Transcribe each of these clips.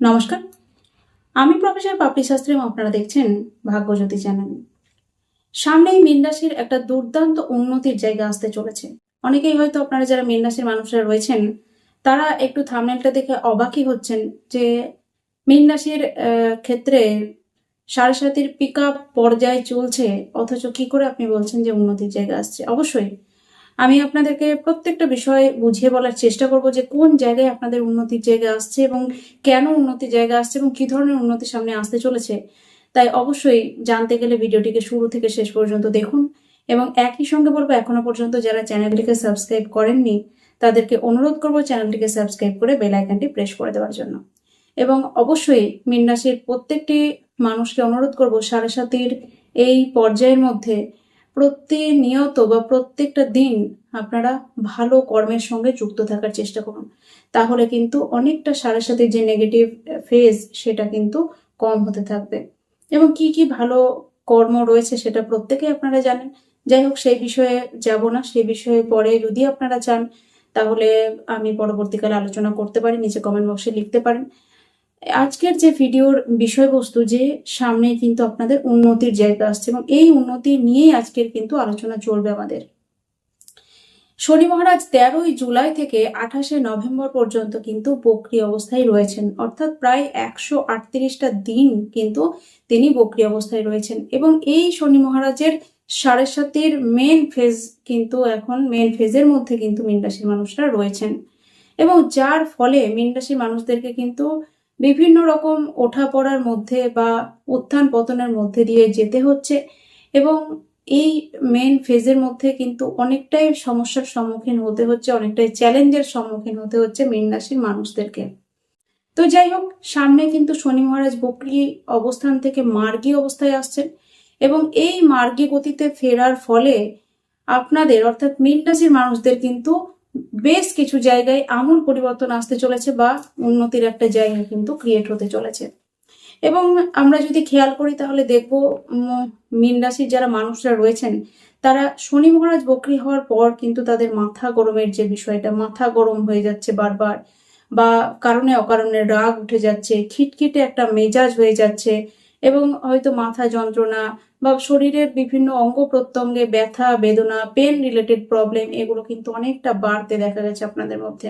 নমস্কার। আমি প্রফেসর পাপড়ি শাস্ত্রী আপনারা দেখছেন ভাগ্যজ্যোতি চ্যানেল। সামনেই মীন একটা দুর্দান্ত উন্নতির জায়গা আসতে চলেছে। অনেকেই হয়তো আপনারা যারা মীন রাশির মানুষরা রয়েছেন তারা একটু থামনেলটা দেখে অবাকই হচ্ছেন যে মীন রাশির আহ, ক্ষেত্রে সাড়ে সাতির পিক আপ পর্যায়ে চলছে অথচ কি করে আপনি বলছেন যে উন্নতির জায়গা আসছে? অবশ্যই আমি আপনাদেরকে প্রত্যেকটা বিষয় বুঝিয়ে বলার চেষ্টা করব যে কোন জায়গায় আপনাদের উন্নতির জায়গা আসছে এবং কেন উন্নতির জায়গা আসছে এবং কি ধরনের উন্নতি সামনে আসতে চলেছে। তাই অবশ্যই জানতে গেলে ভিডিওটিকে শুরু থেকে শেষ পর্যন্ত দেখুন এবং একই সঙ্গে বলব, এখনও পর্যন্ত যারা চ্যানেলটিকে সাবস্ক্রাইব করেননি, তাদেরকে অনুরোধ করব চ্যানেলটিকে সাবস্ক্রাইব করে বেল আইকনটি প্রেস করে দেওয়ার জন্য। এবং অবশ্যই মীন রাশির প্রত্যেকটি মানুষকে অনুরোধ করব সাড়ে সাতির এই পর্যায়ের মধ্যে প্রতিনিয়ত বা প্রত্যেকটা দিন আপনারা ভালো কর্মের সঙ্গে যুক্ত থাকার চেষ্টা করুন। তাহলে কিন্তু অনেকটা সাড়ে সাথে যে নেগেটিভ ফেজ সেটা কিন্তু কম হতে থাকবে। এবং কি কি ভালো কর্ম রয়েছে সেটা প্রত্যেকেই আপনারা জানেন। যাই হোক, সেই বিষয়ে যাব না। সেই বিষয়ে পরে যদি আপনারা চান, তাহলে আমি পরবর্তীকালে আলোচনা করতে পারি। নিচে কমেন্ট বক্সে লিখতে পারেন। আজকের যে ভিডিওর বিষয়বস্তু যে সামনে কিন্তু আপনাদের উন্নতির জায়গা আসছে এবং এই উন্নতি নিয়েই আজকের কিন্তু আলোচনা চলবে আমাদের। শনি মহারাজ তেরোই জুলাই থেকে আঠাশে নভেম্বর পর্যন্ত কিন্তু বক্রি অবস্থায় রয়েছেন। অর্থাৎ প্রায় একশো আটত্রিশটা দিন কিন্তু তিনি বক্রি অবস্থায় রয়েছেন এবং এই শনি মহারাজের সাড়ে সাতের মেন ফেজ কিন্তু এখন মেন ফেজের মধ্যে কিন্তু মীন রাশির মানুষরা রয়েছেন। এবং যার ফলে মীন রাশির মানুষদেরকে কিন্তু বিভিন্ন রকম ওঠা পড়ার মধ্যে বা উত্থান পতনের মধ্যে দিয়ে যেতে হচ্ছে এবং এই মেন ফেজের মধ্যে কিন্তু অনেকটাই সমস্যার সম্মুখীন হতে হচ্ছে, অনেকটাই চ্যালেঞ্জের সম্মুখীন হতে হচ্ছে মীন রাশির মানুষদেরকে। তো যাই হোক, সামনে কিন্তু শনি মহারাজ বকরি অবস্থান থেকে মার্গী অবস্থায় আসছেন এবং এই মার্গী গতিতে ফেরার ফলে আপনাদের, অর্থাৎ মীন রাশির মানুষদের কিন্তু বেশ কিছু জায়গায় আমূল পরিবর্তন আসতে চলেছে বা উন্নতির একটা জায়গা কিন্তু ক্রিয়েট হতে চলেছে। এবং আমরা যদি খেয়াল করি তাহলে দেখব মীন রাশির যারা মানুষরা রয়েছেন, তারা শনি মহারাজ বকরি হওয়ার পর কিন্তু তাদের মাথা গরমের যে বিষয়টা, মাথা গরম হয়ে যাচ্ছে বারবার বা কারণে অকারণে রাগ উঠে যাচ্ছে, খিটখিটে একটা মেজাজ হয়ে যাচ্ছে এবং হয়তো মাথা যন্ত্রণা বা শরীরের বিভিন্ন অঙ্গ প্রত্যঙ্গে ব্যথা, বেদনা পেন রিলেটেড প্রবলেম এগুলো কিন্তু অনেকটা বাড়তে দেখা গেছে আপনাদের মধ্যে।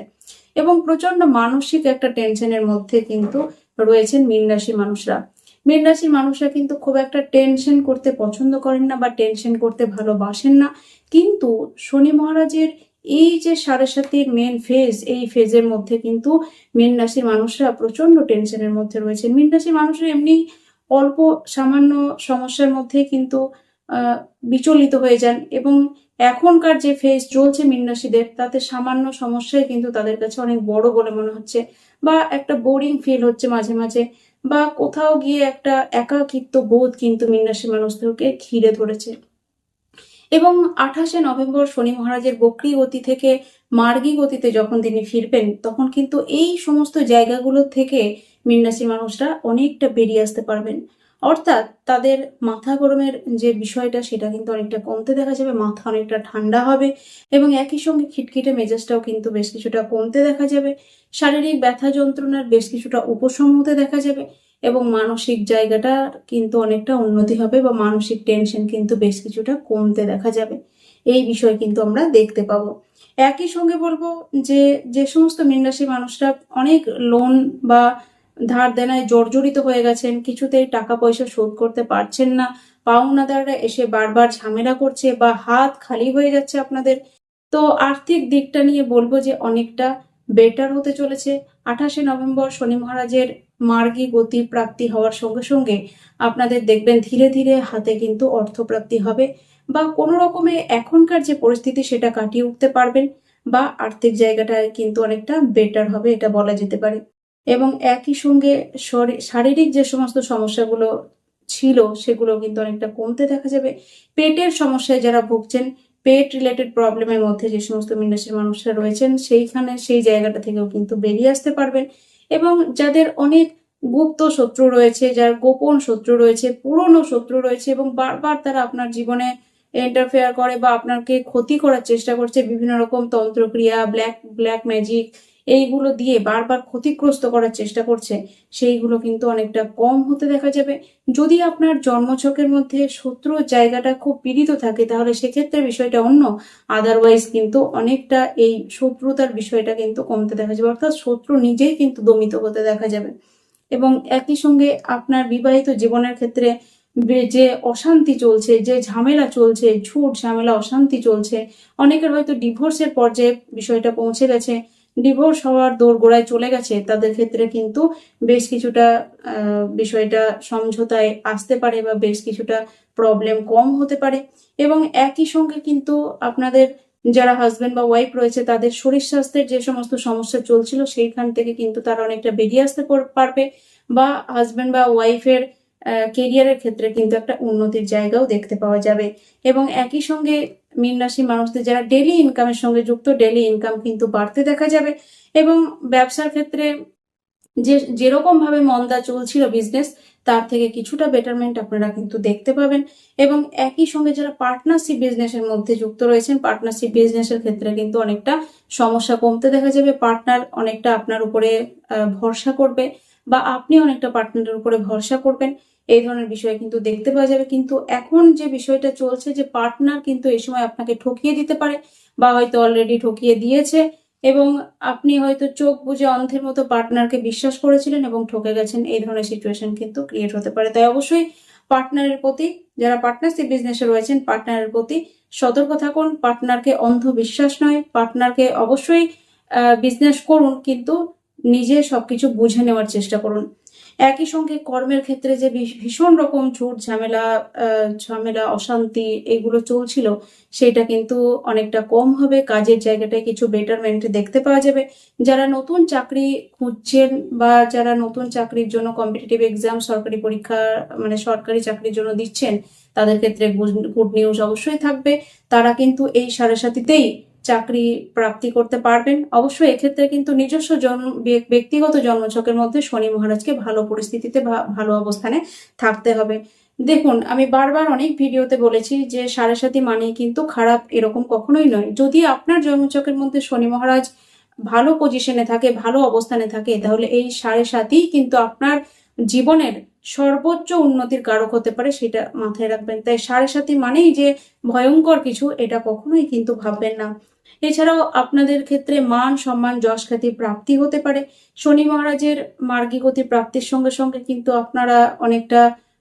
এবং প্রচণ্ড মানসিক একটা টেনশনের মধ্যে কিন্তু রয়েছেন মীন মানুষরা। মীন রাশির মানুষরা কিন্তু খুব একটা টেনশন করতে পছন্দ করেন না বা টেনশন করতে ভালোবাসেন না। কিন্তু শনি মহারাজের এই যে সাড়ে সাতির মেন ফেজ এই ফেজের মধ্যে কিন্তু মীন রাশির মানুষরা প্রচণ্ড টেনশনের মধ্যে রয়েছেন। মীন রাশির মানুষরা এমনি অল্প সামান্য সমস্যার মধ্যে কিন্তু বিচলিত হয়ে যান এবং এখনকার যে ফেজ চলছে মীন রাশিদের তাতে সামান্য সমস্যাই কিন্তু তাদের কাছে অনেক বড় বলে মনে হচ্ছে বা একটা বোরিং ফিল হচ্ছে মাঝে মাঝে বা কোথাও গিয়ে একটা একাকিত্ব বোধ কিন্তু মীন রাশির মানুষদেরকে ঘিরে ধরেছে। এবং আঠাশে নভেম্বর শনি মহারাজের বক্রি গতি থেকে মার্গী গতিতে যখন তিনি ফিরবেন, তখন কিন্তু এই সমস্ত জায়গাগুলো থেকে মীন রাশির মানুষরা অনেকটা বেরিয়ে আসতে পারবেন। অর্থাৎ তাদের মাথা গরমের যে বিষয়টা, সেটা কিন্তু অনেকটা কমতে দেখা যাবে, মাথা অনেকটা ঠান্ডা হবে এবং একই সঙ্গে খিটখিটে মেজাজটাও কিন্তু বেশ কিছুটা কমতে দেখা যাবে। শারীরিক ব্যথা যন্ত্রণার বেশ কিছুটা উপশম হতে দেখা যাবে এবং মানসিক জায়গাটা কিন্তু অনেকটা উন্নতি হবে বা মানসিক টেনশন কিন্তু বেশ কিছুটা কমতে দেখা যাবে। এই বিষয় কিন্তু আমরা দেখতে পাবো। একই সঙ্গে বলব যে যে সমস্ত মীন রাশির মানুষরা অনেক লোন বা ধার দেনায় জর্জরিত হয়ে গেছেন, কিছুতেই টাকা পয়সা শোধ করতে পারছেন না। পাওনাদাররা এসে বারবার ঝামেলা করছে বা হাত খালি হয়ে যাচ্ছে আপনাদের। তো আর্থিক দিকটা নিয়ে বলব যে অনেকটা বেটার হতে চলেছে। আঠাশে নভেম্বর শনি মহারাজের মার্গী গতি প্রাপ্তি হওয়ার সঙ্গে সঙ্গে আপনাদের দেখবেন ধীরে ধীরে হাতে কিন্তু অর্থপ্রাপ্তি হবে বা কোনো রকমে এখনকার যে পরিস্থিতি সেটা কাটিয়ে উঠতে পারবেন বা আর্থিক জায়গাটা কিন্তু অনেকটা বেটার হবে, এটা বলা যেতে পারে। এবং একই সঙ্গে শরী- শারীরিক যে সমস্ত সমস্যাগুলো ছিল, সেগুলো কিন্তু অনেকটা কমতে দেখা যাবে। পেটের সমস্যায় যারা ভুগছেন, পেট রিলেটেড প্রবলেমের মধ্যে যে সমস্ত মিনাসের মানুষরা রয়েছেন, সেইখানে সেই জায়গাটা থেকেও কিন্তু বেরিয়ে আসতে পারবেন। এবং যাদের অনেক গুপ্ত শত্রু রয়েছে, যার গোপন শত্রু রয়েছে, পুরনো শত্রু রয়েছে এবং বারবার তারা আপনার জীবনে ইন্টারফেয়ার করে বা আপনাকে ক্ষতি করার চেষ্টা করছে, বিভিন্ন রকম তন্ত্রক্রিয়া ব্ল্যাক ব্ল্যাক ম্যাজিক এইগুলো দিয়ে বারবার ক্ষতিগ্রস্ত করার চেষ্টা করছে, সেইগুলো কিন্তু অনেকটা কম হতে দেখা যাবে। যদি আপনার জন্মছকের মধ্যে শত্রুর জায়গাটা খুব পীড়িত থাকে, তাহলে সেক্ষেত্রে বিষয়টা অন্য। আদারওয়াইজ কিন্তু অনেকটা এই শত্রুতার বিষয়টা কিন্তু কমতে দেখা যাবে, অর্থাৎ শত্রু নিজেই কিন্তু দমিত হতে দেখা যাবে। এবং একই সঙ্গে আপনার বিবাহিত জীবনের ক্ষেত্রে যে অশান্তি চলছে, যে ঝামেলা চলছে, ঝুট ঝামেলা, অশান্তি চলছে, অনেকের হয়তো ডিভোর্সের পর্যায়ে বিষয়টা পৌঁছে গেছে। ডিভোর্স হওয়ার দোরগোড়ায় চলে গেছে, তাদের ক্ষেত্রে কিন্তু বেশ কিছুটা বিষয়টা সমঝোতায় আসতে পারে বা বেশ কিছুটা প্রবলেম কম হতে পারে। এবং একই সঙ্গে কিন্তু আপনাদের যারা হাজবেন্ড বা ওয়াইফ রয়েছে, তাদের শরীর স্বাস্থ্যের যে সমস্ত সমস্যা চলছিল, সেইখান থেকে কিন্তু তারা অনেকটা বেরিয়ে আসতে পারবে। বা হাজবেন্ড বা ওয়াইফের কেরিয়ারের ক্ষেত্রে কিন্তু একটা উন্নতির জায়গাও দেখতে পাওয়া যাবে। এবং একই সঙ্গে মীন রাশি মানুষদের যারা ডেলি ইনকামের সঙ্গে যুক্ত ডেলি ইনকাম কিন্তু বাড়তে দেখা যাবে। এবং ব্যবসার ক্ষেত্রে যে, যেরকম ভাবে মন্দা চলছিল বিজনেস তার থেকে কিছুটা বেটারমেন্ট আপনারা কিন্তু দেখতে পাবেন। এবং একই সঙ্গে যারা পার্টনারশিপ বিজনেসের মধ্যে যুক্ত রয়েছেন পার্টনারশিপ বিজনেসের ক্ষেত্রে কিন্তু অনেকটা সমস্যা কমতে দেখা যাবে। পার্টনার অনেকটা আপনার উপরে ভরসা করবে। বা আপনি অনেকটা পার্টনারের উপরে ভরসা করবেন, এই ধরনের বিষয় কিন্তু দেখতে পাওয়া যাবে। কিন্তু এখন যে বিষয়টা চলছে যে পার্টনার কিন্তু এই সময় আপনাকে ঠকিয়ে দিতে পারে বা হয়তো অলরেডি ঠকিয়ে দিয়েছে এবং আপনি হয়তো চোখ বুজে অন্ধের মতো পার্টনারকে বিশ্বাস করেছিলেন এবং ঠকে গেছেন, এই ধরনের সিচুয়েশন কিন্তু ক্রিয়েট হতে পারে। তাই অবশ্যই পার্টনারের প্রতি, যারা পার্টনারশিপ বিজনেসে রয়েছেন পার্টনারের প্রতি সতর্ক থাকুন। পার্টনারকে অন্ধ বিশ্বাস নয় পার্টনারকে অবশ্যই বিজনেস করুন, কিন্তু নিজে সবকিছু বুঝে নেওয়ার চেষ্টা করুন। একই সঙ্গে কর্মের ক্ষেত্রে যে ভীষ- ভীষণ রকম ঝুট ঝামেলা ঝামেলা, অশান্তি এগুলো চলছিল, সেটা কিন্তু অনেকটা কম হবে। কাজের জায়গাটায় কিছু বেটারমেন্ট দেখতে পাওয়া যাবে। যারা নতুন চাকরি খুঁজছেন বা যারা নতুন চাকরির জন্য কম্পিটিটিভ এক্সাম সরকারি পরীক্ষা মানে সরকারি চাকরির জন্য দিচ্ছেন, তাদের ক্ষেত্রে গুড নিউজ অবশ্যই থাকবে। তারা কিন্তু এই সাড়ে সাতিতেই চাকরি প্রাপ্তি করতে পারবেন। অবশ্যই এক্ষেত্রে কিন্তু নিজস্ব জন্ম ব্যক্তিগত জন্মছকের মধ্যে শনি মহারাজকে ভালো পরিস্থিতিতে ভালো অবস্থানে থাকতে হবে। দেখুন, আমি বারবার অনেক ভিডিওতে বলেছি যে সাড়ে সাতি মানেই কিন্তু খারাপ এরকম কখনোই নয়। যদি আপনার জন্মচকের মধ্যে শনি মহারাজ ভালো পজিশনে থাকে, ভালো অবস্থানে থাকে, তাহলে এই সাড়ে সাতিই কিন্তু আপনার জীবনের সর্বোচ্চ উন্নতির কারক হতে পারে সেটা মাথায় রাখবেন। তাই সাড়ে সাতি মানেই যে ভয়ঙ্কর কিছু, এটা কখনোই কিন্তু ভাববেন না। এছাড়াও আপনাদের ক্ষেত্রে মান, সম্মান, যশ খ্যাতি প্রাপ্তি হতে পারে। শনি মহারাজের মার্গী গতি প্রাপ্তির সঙ্গে সঙ্গে কিন্তু আপনারা অনেকটা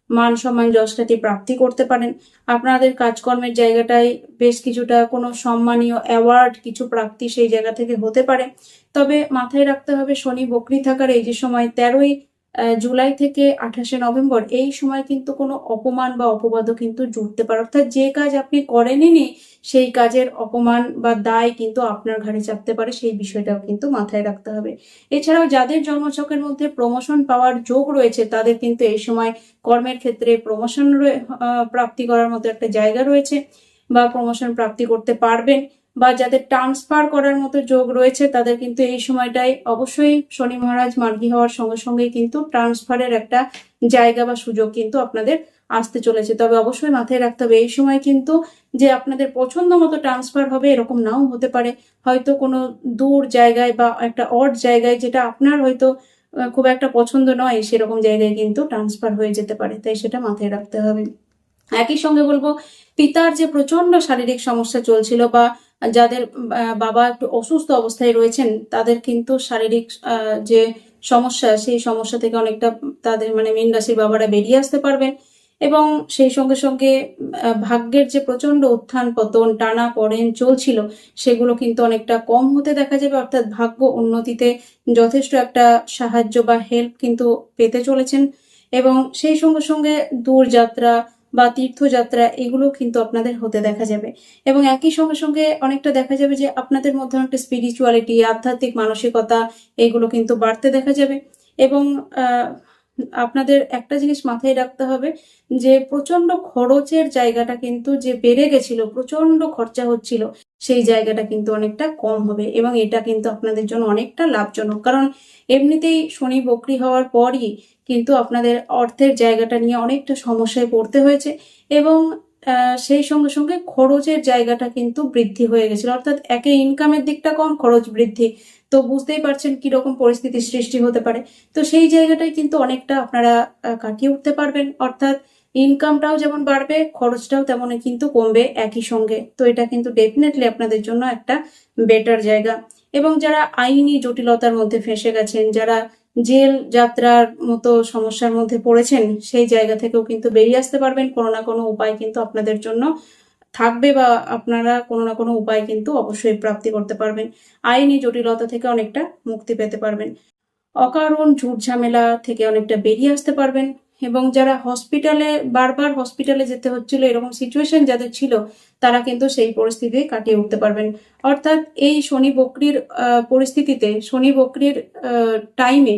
মান, সম্মান, যশ খ্যাতি প্রাপ্তি করতে পারেন। আপনাদের কাজকর্মের জায়গাটায় বেশ কিছুটা কোনো সম্মানীয় অ্যাওয়ার্ড কিছু প্রাপ্তি সেই জায়গা থেকে হতে পারে। তবে মাথায় রাখতে হবে শনি বকরি থাকার এই যে সময় তেরোই জুলাই থেকে আঠাশে নভেম্বর, এই সময় কিন্তু কোনো অপমান বা অপবাদও কিন্তু জুটতে পারে। অর্থাৎ যে কাজ আপনি করেননি, সেই কাজের অপমান বা দায় কিন্তু আপনার ঘাড়ে চাপতে পারে, সেই বিষয়টাও কিন্তু মাথায় রাখতে হবে। এছাড়াও যাদের জন্মছকের মধ্যে প্রমোশন পাওয়ার যোগ রয়েছে, তাদের কিন্তু এই সময় কর্মের ক্ষেত্রে প্রমোশন প্রাপ্তি করার মতো একটা জায়গা রয়েছে বা প্রমোশন প্রাপ্তি করতে পারবেন। বা যাদের ট্রান্সফার করার মতো যোগ রয়েছে, তাদের কিন্তু এই সময়টায় অবশ্যই শনি মহারাজ মার্গী হওয়ার সঙ্গে সঙ্গেই কিন্তু ট্রান্সফারের একটা জায়গা বা সুযোগ কিন্তু আপনাদের আসতে চলেছে। তবে অবশ্যই মাথায় রাখতে হবে, এই সময় কিন্তু যে আপনাদের পছন্দ মতো ট্রান্সফার হবে এরকম নাও হতে পারে। হয়তো কোনো দূর জায়গায় বা একটা অড জায়গায় যেটা আপনার হয়তো খুব একটা পছন্দ নয়, সেরকম জায়গায় কিন্তু ট্রান্সফার হয়ে যেতে পারে। তাই সেটা মাথায় রাখতে হবে। একই সঙ্গে বলব, পিতার যে প্রচণ্ড শারীরিক সমস্যা চলছিল বা যাদের বাবা একটু অসুস্থ অবস্থায় রয়েছেন, তাদের কিন্তু শারীরিক যে সমস্যা, সেই সমস্যা থেকে অনেকটা তাদের মানে মীন রাশির বাবারা বেরিয়ে আসতে পারবেন। এবং সেই সঙ্গে সঙ্গে ভাগ্যের যে প্রচণ্ড উত্থান, পতন, টানা পড়েন, চলছিল, সেগুলো কিন্তু অনেকটা কম হতে দেখা যাবে। অর্থাৎ ভাগ্য উন্নতিতে যথেষ্ট একটা সাহায্য বা হেল্প কিন্তু পেতে চলেছেন। এবং সেই সঙ্গে সঙ্গে দূরযাত্রা বা তীর্থযাত্রা এগুলো কিন্তু আপনাদের হতে দেখা যাবে। এবং একই সঙ্গে সঙ্গে অনেকটা দেখা যাবে যে আপনাদের মধ্যে অনেকটা স্পিরিচুয়ালিটি আধ্যাত্মিক মানসিকতা, এগুলো কিন্তু বাড়তে দেখা যাবে। এবং আপনাদের একটা জিনিস মাথায় রাখতে হবে যে প্রচণ্ড খরচের জায়গাটা কিন্তু যে বেড়ে গেছিল প্রচণ্ড খরচা হচ্ছিল সেই জায়গাটা কিন্তু অনেকটা কম হবে এবং এটা কিন্তু আপনাদের জন্য অনেকটা লাভজনক। কারণ এমনিতেই শনি বকরি হওয়ার পরই কিন্তু আপনাদের অর্থের জায়গাটা নিয়ে অনেকটা সমস্যায় পড়তে হয়েছে এবং সেই সঙ্গে সঙ্গে খরচের জায়গাটা কিন্তু বৃদ্ধি হয়ে গেছিল। অর্থাৎ একে ইনকামের দিকটা কম, খরচ বৃদ্ধি। তো বুঝতেই পারছেন কীরকম পরিস্থিতির সৃষ্টি হতে পারে। তো সেই জায়গাটাই কিন্তু অনেকটা আপনারা কাটিয়ে উঠতে পারবেন। অর্থাৎ ইনকামটাও যেমন বাড়বে, খরচটাও তেমনই কিন্তু কমবে একই সঙ্গে। তো এটা কিন্তু ডেফিনেটলি আপনাদের জন্য একটা বেটার জায়গা। এবং যারা আইনি জটিলতার মধ্যে ফেঁসে গেছেন, যারা জেল যাত্রার মতো সমস্যার মধ্যে পড়েছেন, সেই জায়গা থেকেও কিন্তু বেরিয়ে আসতে পারবেন। কোনো না কোনো উপায় কিন্তু আপনাদের জন্য থাকবে বা আপনারা কোনো না কোনো উপায় কিন্তু অবশ্যই প্রাপ্তি করতে পারবেন। আইনি জটিলতা থেকে অনেকটা মুক্তি পেতে পারবেন। অকারণ ঝুট ঝামেলা থেকে অনেকটা বেরিয়ে আসতে পারবেন। এবং যারা হসপিটালে বারবার হসপিটালে যেতে হচ্ছিল, এরকম সিচুয়েশন যাদের ছিল, তারা কিন্তু সেই পরিস্থিতি কাটিয়ে উঠতে পারবেন। অর্থাৎ এই শনি বকরির পরিস্থিতিতে, শনি বকরির টাইমে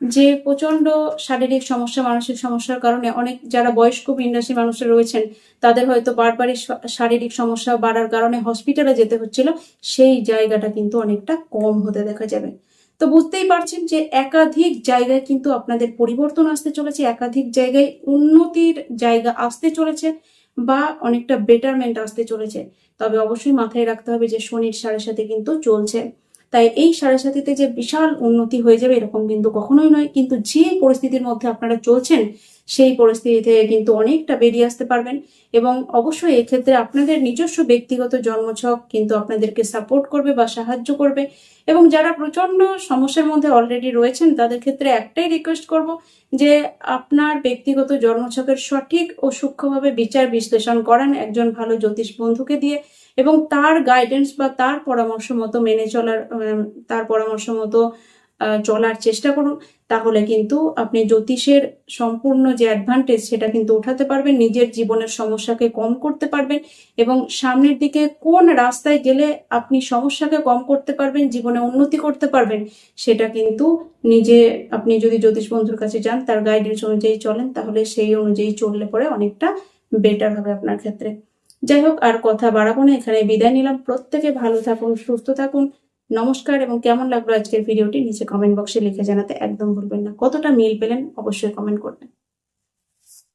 যে প্রচণ্ড শারীরিক সমস্যা, মানসিক সমস্যার কারণে অনেক যারা বয়স্ক বিন্যাসী মানুষরা রয়েছেন, তাদের হয়তো বারবারই শারীরিক সমস্যা বাড়ার কারণে হসপিটালে যেতে হচ্ছিল, সেই জায়গাটা কিন্তু অনেকটা কম হতে দেখা যাবে। তো বুঝতেই পারছেন যে একাধিক জায়গায় কিন্তু আপনাদের পরিবর্তন আসতে চলেছে, একাধিক জায়গায় উন্নতির জায়গা আসতে চলেছে বা অনেকটা বেটারমেন্ট আসতে চলেছে। তবে অবশ্যই মাথায় রাখতে হবে যে শনির সাড়ে সাথে কিন্তু চলছে। তাই এই সাড়ে যে বিশাল উন্নতি হয়ে যাবে এরকম কিন্তু কখনোই নয়। কিন্তু যে পরিস্থিতির মধ্যে আপনারা চলছেন, সেই পরিস্থিতিতে কিন্তু অনেকটা বেরিয়ে আসতে পারবেন এবং অবশ্যই এক্ষেত্রে আপনাদের নিজস্ব ব্যক্তিগত জন্মছক কিন্তু আপনাদেরকে সাপোর্ট করবে বা সাহায্য করবে এবং যারা প্রচণ্ড সমস্যার মধ্যে অলরেডি রয়েছেন, তাদের ক্ষেত্রে একটাই রিকোয়েস্ট করব যে আপনার ব্যক্তিগত জন্মছকের সঠিক ও সূক্ষ্মভাবে বিচার বিশ্লেষণ করেন একজন ভালো জ্যোতিষ বন্ধুকে দিয়ে এবং তার গাইডেন্স বা তার পরামর্শ মতো মেনে চলার তার পরামর্শ মতো চলার চেষ্টা করুন। তাহলে কিন্তু আপনি জ্যোতিষের সম্পূর্ণ যে অ্যাডভান্টেজ সেটা কিন্তু উঠাতে পারবেন, নিজের জীবনের সমস্যাকে কম করতে পারবেন এবং সামনের দিকে কোন রাস্তায় গেলে আপনি সমস্যাকে কম করতে পারবেন, জীবনে উন্নতি করতে পারবেন, সেটা কিন্তু নিজে, আপনি যদি জ্যোতিষ বন্ধুর কাছে যান, তার গাইডেন্স অনুযায়ী চলেন, তাহলে সেই অনুযায়ী চললে পরে অনেকটা বেটার হবে আপনার ক্ষেত্রে। যাই হোক, আর কথা বাড়াবো না এখানে বিদায় নিলাম। প্রত্যেকে ভালো থাকুন, সুস্থ থাকুন। নমস্কার এবং কেমন লাগল আজকের ভিডিওটি? নিচে কমেন্ট বক্সে লিখে জানাতে একদম ভুলবেন না। কতটা মিল পেলেন? অবশ্যই কমেন্ট করবেন।